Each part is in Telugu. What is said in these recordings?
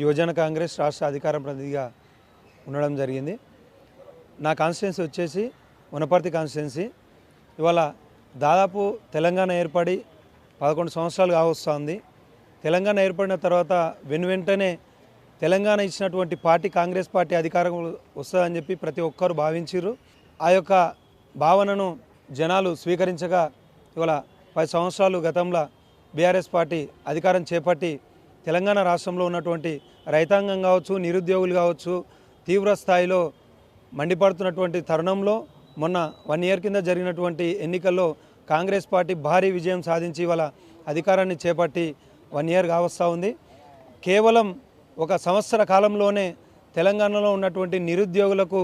యువజన కాంగ్రెస్ రాష్ట్ర అధికార ప్రతినిధిగా ఉండడం జరిగింది. నా కాన్స్టిట్యున్సీ వచ్చేసి వనపర్తి కాన్స్టిట్యున్సీ ఇవాళ దాదాపు తెలంగాణ ఏర్పడి పదకొండు సంవత్సరాలు కావస్తుంది. తెలంగాణ ఏర్పడిన తర్వాత వెను వెంటనే తెలంగాణ ఇచ్చినటువంటి పార్టీ కాంగ్రెస్ పార్టీ అధికారం వస్తుందని చెప్పి ప్రతి ఒక్కరు భావించారు ఆ యొక్క భావనను జనాలు స్వీకరించగా ఇవాళ పది సంవత్సరాలు గతంలో బీఆర్ఎస్ పార్టీ అధికారం చేపట్టి తెలంగాణ రాష్ట్రంలో ఉన్నటువంటి రైతాంగం కావచ్చు నిరుద్యోగులు కావచ్చు తీవ్ర స్థాయిలో మండిపడుతున్నటువంటి తరుణంలో మొన్న వన్ ఇయర్ కింద జరిగినటువంటి ఎన్నికల్లో కాంగ్రెస్ పార్టీ భారీ విజయం సాధించి ఇవాళ అధికారాన్ని చేపట్టి వన్ ఇయర్ కావస్తూ ఉంది. కేవలం ఒక సంవత్సర కాలంలోనే తెలంగాణలో ఉన్నటువంటి నిరుద్యోగులకు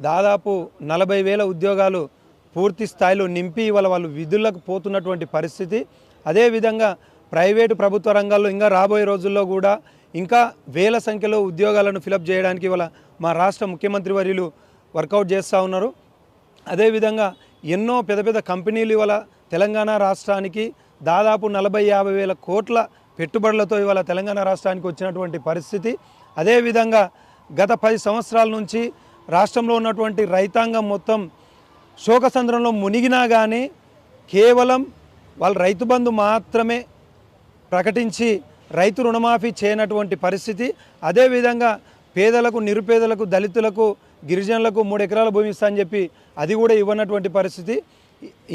దాదాపు నలభై వేల ఉద్యోగాలు పూర్తి స్థాయిలో నింపి ఇవాళ వాళ్ళు విధులకు పోతున్నటువంటి పరిస్థితి. అదేవిధంగా ప్రైవేటు ప్రభుత్వ రంగాల్లో ఇంకా రాబోయే రోజుల్లో కూడా ఇంకా వేల సంఖ్యలో ఉద్యోగాలను ఫిలప్ చేయడానికి ఇవాళ మా రాష్ట్ర ముఖ్యమంత్రి వర్యులు వర్కౌట్ చేస్తూ ఉన్నారు. అదేవిధంగా ఎన్నో పెద్ద పెద్ద కంపెనీలు ఇవాళ తెలంగాణ రాష్ట్రానికి దాదాపు నలభై యాభై వేల కోట్ల పెట్టుబడులతో ఇవాళ తెలంగాణ రాష్ట్రానికి వచ్చినటువంటి పరిస్థితి. అదేవిధంగా గత పది సంవత్సరాల నుంచి రాష్ట్రంలో ఉన్నటువంటి రైతాంగం మొత్తం శోకసంద్రంలో మునిగినా కానీ కేవలం వాళ్ళ రైతు బంధు మాత్రమే ప్రకటించి రైతు రుణమాఫీ చేయనటువంటి పరిస్థితి. అదేవిధంగా పేదలకు నిరుపేదలకు దళితులకు గిరిజనులకు మూడు ఎకరాల భూమి ఇస్తా అని చెప్పి అది కూడా ఇవ్వనటువంటి పరిస్థితి.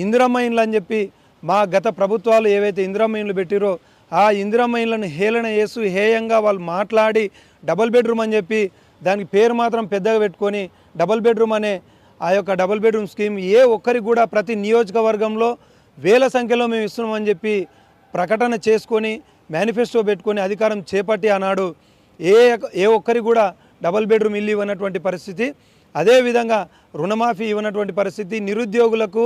ఇందిరమ్మ ఇండ్లు అని చెప్పి మా గత ప్రభుత్వాలు ఏవైతే ఇందిరమ్మ ఇండ్లు పెట్టిరో ఆ ఇందిరమ్మ ఇండ్లను హేళన చేస్తూ హేయంగా వాళ్ళు మాట్లాడి డబుల్ బెడ్రూమ్ అని చెప్పి దానికి పేరు మాత్రం పెద్దగా పెట్టుకొని డబుల్ బెడ్రూమ్ అనే ఆ యొక్క డబుల్ బెడ్రూమ్ స్కీమ్ ఏ ఒక్కరికి కూడా ప్రతి నియోజకవర్గంలో వేల సంఖ్యలో మేము ఇస్తున్నామని చెప్పి ప్రకటన చేసుకొని మేనిఫెస్టో పెట్టుకొని అధికారం చేపట్టి ఆనాడు ఏ ఏ ఒక్కరికి కూడా డబల్ బెడ్రూమ్ ఇల్లు ఇవ్వనటువంటి పరిస్థితి. అదేవిధంగా రుణమాఫీ ఇవ్వనటువంటి పరిస్థితి. నిరుద్యోగులకు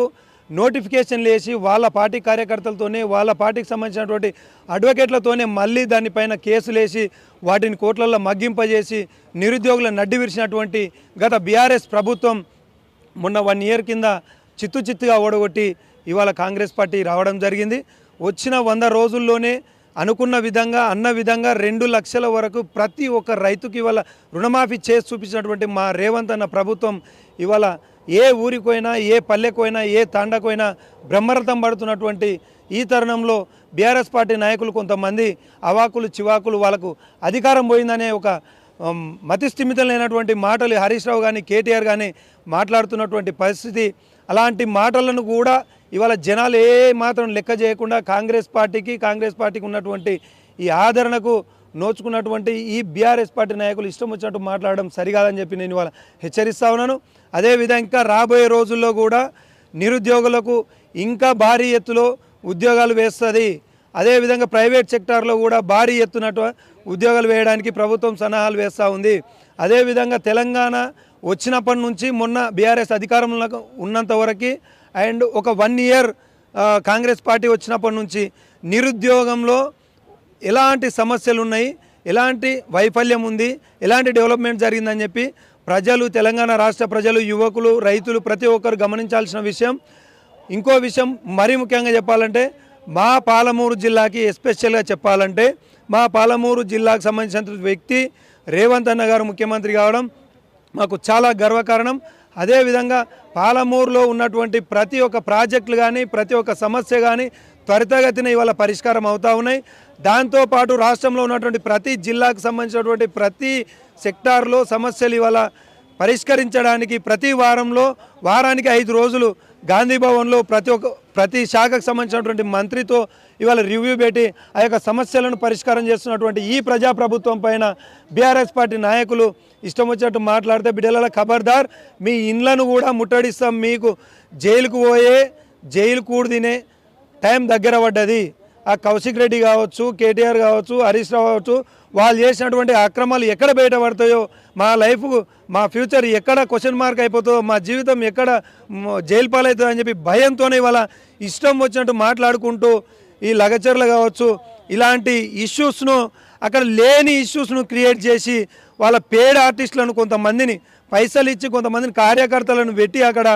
నోటిఫికేషన్లు వేసి వాళ్ళ పార్టీ కార్యకర్తలతోనే వాళ్ళ పార్టీకి సంబంధించినటువంటి అడ్వకేట్లతోనే మళ్ళీ దానిపైన కేసులు వేసి వాటిని కోట్లలో మగ్గింపజేసి నిరుద్యోగులను నడ్డి విరిచినటువంటి గత బీఆర్ఎస్ ప్రభుత్వం మొన్న వన్ ఇయర్ కింద చిత్తు చిత్తుగా ఓడగొట్టి ఇవాళ కాంగ్రెస్ పార్టీ రావడం జరిగింది. వచ్చిన వంద రోజుల్లోనే అనుకున్న విధంగా అన్న విధంగా రెండు లక్షల వరకు ప్రతి ఒక్క రైతుకి ఇవాళ రుణమాఫీ చేసి చూపించినటువంటి మా రేవంత్ అన్న ప్రభుత్వం ఇవాళ ఏ ఊరికైనా ఏ పల్లెకైనా ఏ తాండకైనా బ్రహ్మరథం పడుతున్నటువంటి ఈ తరుణంలో బీఆర్ఎస్ పార్టీ నాయకులు కొంతమంది అవాకులు చివాకులు వాళ్ళకు అధికారం పోయిందనే ఒక మతిస్థిమితలైనటువంటి మతి మాటలు హరీష్ రావు కానీ కేటీఆర్ కానీ మాట్లాడుతున్నటువంటి పరిస్థితి. అలాంటి మాటలను కూడా ఇవాళ జనాలు ఏ మాత్రం లెక్క చేయకుండా కాంగ్రెస్ పార్టీకి కాంగ్రెస్ పార్టీకి ఉన్నటువంటి ఈ ఆదరణకు నోచుకున్నటువంటి ఈ బీఆర్ఎస్ పార్టీ నాయకులు ఇష్టం వచ్చినట్టు మాట్లాడడం సరికాదని చెప్పి నేను ఇవాళ హెచ్చరిస్తా ఉన్నాను. అదేవిధంగా ఇంకా రాబోయే రోజుల్లో కూడా నిరుద్యోగులకు ఇంకా భారీ ఎత్తులో ఉద్యోగాలు వేస్తుంది. అదేవిధంగా ప్రైవేట్ సెక్టార్లో కూడా భారీ ఎత్తునట్టు ఉద్యోగాలు వేయడానికి ప్రభుత్వం సన్నాహాలు వేస్తూ ఉంది. అదేవిధంగా తెలంగాణ వచ్చినప్పటి నుంచి మొన్న బీఆర్ఎస్ అధికారంలో ఉన్నంత వరకు అండ్ ఒక వన్ ఇయర్ కాంగ్రెస్ పార్టీ వచ్చినప్పటి నుంచి నిరుద్యోగంలో ఎలాంటి సమస్యలు ఉన్నాయి ఎలాంటి వైఫల్యం ఉంది ఎలాంటి డెవలప్మెంట్ జరిగిందని చెప్పి ప్రజలు తెలంగాణ రాష్ట్ర ప్రజలు యువకులు రైతులు ప్రతి ఒక్కరు గమనించాల్సిన విషయం. ఇంకో విషయం మరీ ముఖ్యంగా చెప్పాలంటే మా పాలమూరు జిల్లాకి ఎస్పెషల్గా చెప్పాలంటే మా పాలమూరు జిల్లాకు సంబంధించిన వ్యక్తి రేవంత్ అన్న గారు ముఖ్యమంత్రి కావడం మాకు చాలా గర్వకారణం. అదేవిధంగా పాలమూరులో ఉన్నటువంటి ప్రతి ఒక్క ప్రాజెక్టులు కానీ ప్రతి ఒక్క సమస్య కానీ త్వరితగతిన ఇవాళ పరిష్కారం అవుతూ ఉన్నాయి. దాంతోపాటు రాష్ట్రంలో ఉన్నటువంటి ప్రతి జిల్లాకు సంబంధించినటువంటి ప్రతి సెక్టార్లో సమస్యలు ఇవాళ పరిష్కరించడానికి ప్రతి వారంలో వారానికి ఐదు రోజులు గాంధీ భవన్లో ప్రతి ఒక్క ప్రతి శాఖకు సంబంధించినటువంటి మంత్రితో ఇవాళ రివ్యూ పెట్టి ఆ యొక్క సమస్యలను పరిష్కారం చేస్తున్నటువంటి ఈ ప్రజాప్రభుత్వం పైన బీఆర్ఎస్ పార్టీ నాయకులు ఇష్టం వచ్చినట్టు మాట్లాడితే బిడ్డల ఖబర్దార్ మీ ఇండ్లను కూడా ముట్టడిస్తాం మీకు. జైలుకు పోయే జైలు కూడు తినే టైం దగ్గర పడ్డది. ఆ కౌశిక్ రెడ్డి కావచ్చు కేటీఆర్ కావచ్చు హరీష్ రావు కావచ్చు వాళ్ళు చేసినటువంటి అక్రమాలు ఎక్కడ బయటపడతాయో మా లైఫ్ మా ఫ్యూచర్ ఎక్కడ క్వశ్చన్ మార్క్ అయిపోతుందో మా జీవితం ఎక్కడ జైలు పాలవుతుందో అని చెప్పి భయంతోనే ఇవాళ ఇష్టం వచ్చినట్టు మాట్లాడుకుంటూ ఈ లగచర్లు కావచ్చు ఇలాంటి ఇష్యూస్ను అక్కడ లేని ఇష్యూస్ను క్రియేట్ చేసి వాళ్ళ పేడ్ ఆర్టిస్టులను కొంతమందిని పైసలు ఇచ్చి కొంతమందిని కార్యకర్తలను పెట్టి అక్కడ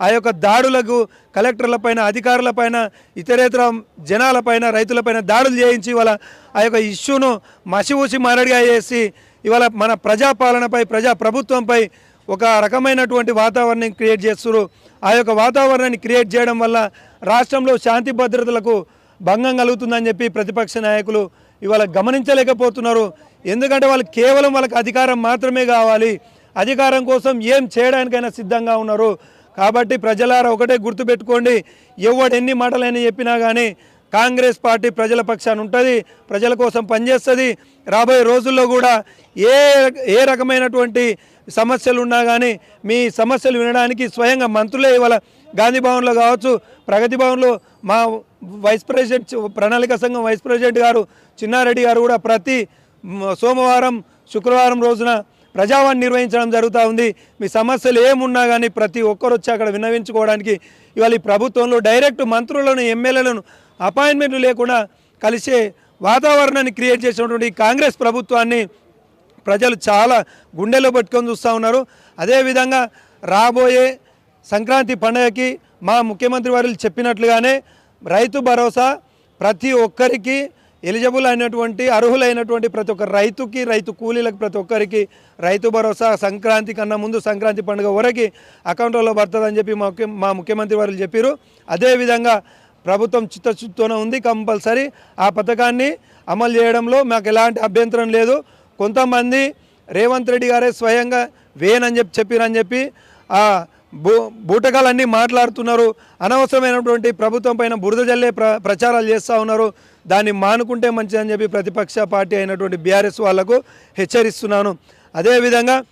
ఆ యొక్క దాడులకు కలెక్టర్లపైన అధికారులపైన ఇతరేతర జనాలపైన రైతులపైన దాడులు చేయించి ఇవాళ ఆ యొక్క ఇష్యూను మసిఊసి మారడిగా చేసి ఇవాళ మన ప్రజాపాలనపై ప్రజా ప్రభుత్వంపై ఒక రకమైనటువంటి వాతావరణం క్రియేట్ చేస్తున్నారు. ఆ యొక్క వాతావరణాన్ని క్రియేట్ చేయడం వల్ల రాష్ట్రంలో శాంతి భద్రతలకు భంగం కలుగుతుందని చెప్పి ప్రతిపక్ష నాయకులు ఇవాళ గమనించలేకపోతున్నారు. ఎందుకంటే వాళ్ళు కేవలం వాళ్ళకి అధికారం మాత్రమే కావాలి. అధికారం కోసం ఏం చేయడానికైనా సిద్ధంగా ఉన్నారు. కాబట్టి ప్రజలారా ఒకటే గుర్తుపెట్టుకోండి ఎవడు ఎన్ని మాటలైనా చెప్పినా కానీ కాంగ్రెస్ పార్టీ ప్రజల పక్షాన ఉంటుంది ప్రజల కోసం పనిచేస్తుంది. రాబోయే రోజుల్లో కూడా ఏ ఏ రకమైనటువంటి సమస్యలు ఉన్నా కానీ మీ సమస్యలు వినడానికి స్వయంగా మంత్రులే ఇవాళ గాంధీ భవన్లో కావచ్చు ప్రగతి భవన్లో మా వైస్ ప్రెసిడెంట్ ప్రణాళిక సంఘం వైస్ ప్రెసిడెంట్ గారు చిన్నారెడ్డి గారు కూడా ప్రతి సోమవారం శుక్రవారం రోజున ప్రజావాణి నిర్వహించడం జరుగుతూ ఉంది. మీ సమస్యలు ఏమున్నా కానీ ప్రతి ఒక్కరు వచ్చి అక్కడ విన్నవించుకోవడానికి ఇవాళ ఈ ప్రభుత్వంలో డైరెక్ట్ మంత్రులను ఎమ్మెల్యేలను అపాయింట్మెంట్లు లేకుండా కలిసే వాతావరణాన్ని క్రియేట్ చేసినటువంటి కాంగ్రెస్ ప్రభుత్వాన్ని ప్రజలు చాలా గుండెలో పెట్టుకొని చూస్తూ ఉన్నారు. అదేవిధంగా రాబోయే సంక్రాంతి పండుగకి మా ముఖ్యమంత్రి వారు చెప్పినట్లుగానే రైతు భరోసా ప్రతి ఒక్కరికి ఎలిజిబుల్ అయినటువంటి అర్హులైనటువంటి ప్రతి ఒక్క రైతుకి రైతు కూలీలకు ప్రతి ఒక్కరికి రైతు భరోసా సంక్రాంతి కన్నా ముందు సంక్రాంతి పండుగ వరకు అకౌంట్లో పడుతుందని చెప్పి మా ముఖ్య మా ముఖ్యమంత్రి వారు చెప్పారు. అదేవిధంగా ప్రభుత్వం చిత్తశుద్ధితోనే ఉంది కంపల్సరీ. ఆ పథకాన్ని అమలు చేయడంలో మాకు ఎలాంటి అభ్యంతరం లేదు. కొంతమంది రేవంత్ రెడ్డి గారే స్వయంగా వేయనని చెప్పి చెప్పిరని చెప్పి ఆ బూ బూటకాలన్నీ మాట్లాడుతున్నారు. అనవసరమైనటువంటి ప్రభుత్వం పైన బురద జల్లే ప్ర ప్రచారాలు చేస్తూ ఉన్నారు. దాన్ని మానుకుంటే మంచిదని చెప్పి ప్రతిపక్ష పార్టీ అయినటువంటి బీఆర్ఎస్ వాళ్ళకు హెచ్చరిస్తున్నాను. అదేవిధంగా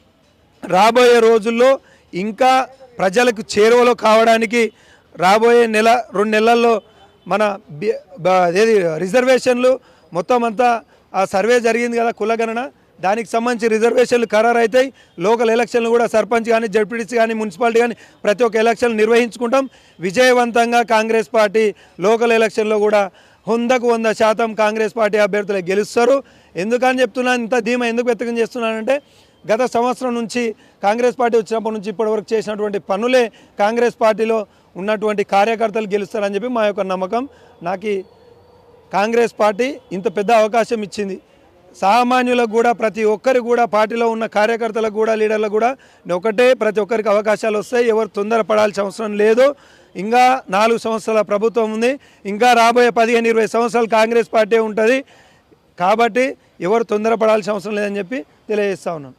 రాబోయే రోజుల్లో ఇంకా ప్రజలకు చేరువలో కావడానికి రాబోయే నెల రెండు నెలల్లో మన బి- బ- ఏది రిజర్వేషన్లు మొత్తం అంతా ఆ సర్వే జరిగింది కదా కులగణన దానికి సంబంధించి రిజర్వేషన్లు ఖరారు అవుతాయి లోకల్ ఎలక్షన్లు కూడా సర్పంచ్ కానీ జడ్పీటీసీ కానీ మున్సిపాలిటీ కానీ ప్రతి ఒక్క ఎలక్షన్ నిర్వహించుకుంటాం. విజయవంతంగా కాంగ్రెస్ పార్టీ లోకల్ ఎలక్షన్లో కూడా వందకు వంద శాతం కాంగ్రెస్ పార్టీ అభ్యర్థులే గెలుస్తారు. ఎందుకని చెప్తున్నాను ఇంత ధీమా ఎందుకు వ్యక్తం చేస్తున్నానంటే గత సంవత్సరం నుంచి కాంగ్రెస్ పార్టీ వచ్చినప్పటి నుంచి ఇప్పటివరకు చేసినటువంటి పనులే కాంగ్రెస్ పార్టీలో ఉన్నటువంటి కార్యకర్తలు గెలుస్తారని చెప్పి మా యొక్క నమ్మకం. నాకు కాంగ్రెస్ పార్టీ ఇంత పెద్ద అవకాశం ఇచ్చింది. సామాన్యులకు కూడా ప్రతి ఒక్కరికి కూడా పార్టీలో ఉన్న కార్యకర్తలకు కూడా లీడర్లకు కూడా ఒకటే ప్రతి ఒక్కరికి అవకాశాలు వస్తాయి. ఎవరు తొందరపడాల్సిన అవసరం లేదు. ఇంకా నాలుగు సంవత్సరాల ప్రభుత్వం ఉంది. ఇంకా రాబోయే పదిహేను ఇరవై సంవత్సరాలు కాంగ్రెస్ పార్టీ ఉంటుంది. కాబట్టి ఎవరు తొందరపడాల్సిన అవసరం లేదని చెప్పి తెలియజేస్తా ఉన్నాను.